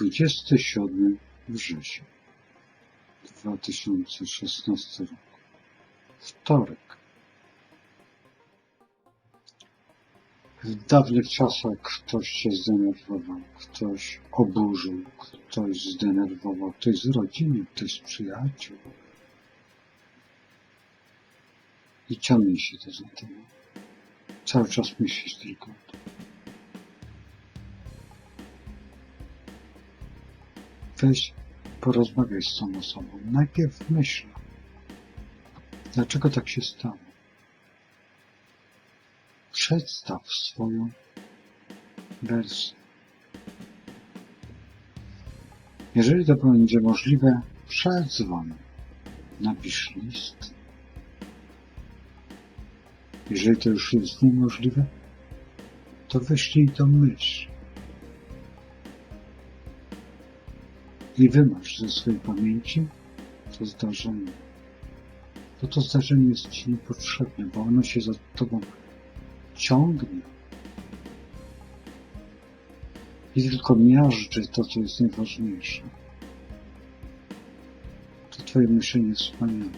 27 września 2016 rok. Wtorek. W dawnych czasach ktoś się zdenerwował, ktoś oburzył, ktoś zdenerwował, ktoś z rodziny, ktoś z przyjaciół. I ciągnie się to za tym. Cały czas myślisz tylko Weź, porozmawiaj z tą osobą. Najpierw myśl. Dlaczego tak się stało? Przedstaw swoją wersję. Jeżeli to będzie możliwe, przedzwoń. Napisz list. Jeżeli to już jest niemożliwe, to wyślij to myśl. I wymasz ze swojej pamięci to zdarzenie. To to zdarzenie jest Ci niepotrzebne, bo ono się za Tobą ciągnie i tylko miażdży to, co jest najważniejsze. To Twoje myślenie wspaniałe,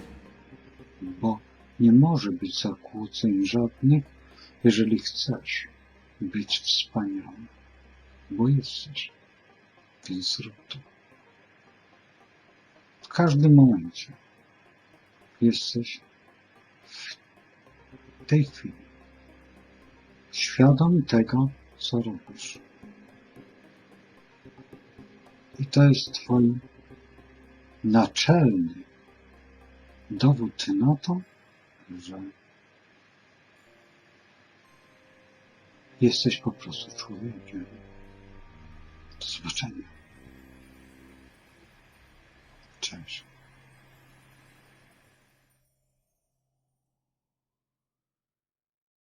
bo nie może być zakłóceń żadnych, jeżeli chcesz być wspaniały, bo jesteś, więc rób to. Każdym momencie jesteś w tej chwili świadom tego, co robisz. I to jest Twój naczelny dowód na to, że jesteś po prostu człowiekiem. Do zobaczenia.